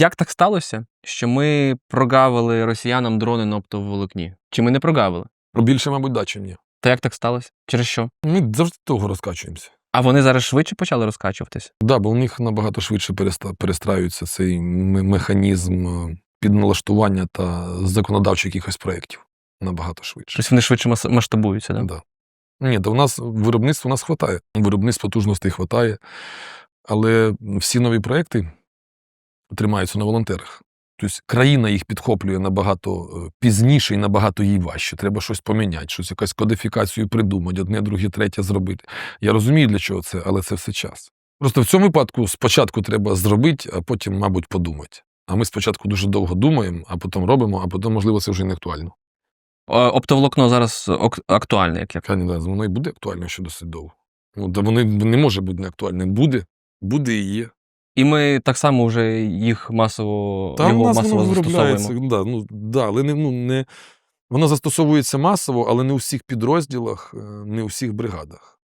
Як так сталося, що ми прогавили росіянам дрони на оптоволокні? Чи ми не прогавили? Про більше, мабуть, да, чим ні. Та як так сталося? Через що? Ми завжди того розкачуємося. А вони зараз швидше почали розкачуватись? Да, бо у них набагато швидше перестраюється цей механізм е, підналаштування та законодавчих якихось проєктів. Набагато швидше. Тобто вони швидше масштабуються, так? Да. Ні, то у нас виробництво у нас хватає. Виробництв потужностей хватає. Але всі нові проекти тримаються на волонтерах. Тобто країна їх підхоплює набагато е, пізніше і набагато їй важче. Треба щось поміняти, щось якусь кодифікацію придумати, одне, друге, третє зробити. Я розумію, для чого це, але це все час. Просто в цьому випадку спочатку треба зробити, а потім, мабуть, подумати. А ми спочатку дуже довго думаємо, а потім робимо, а потім, можливо, це вже не актуально. Оптоволокно зараз актуальне, як я не воно і буде актуально ще досить довго. Ну, воно не може бути неактуальним. Буде, буде і є. І ми так само вже їх масово, Там його нас масово воно виробляється. Да, ну, да, але не, ну, не, воно застосовується масово, але не у всіх підрозділах, е, не у всіх бригадах.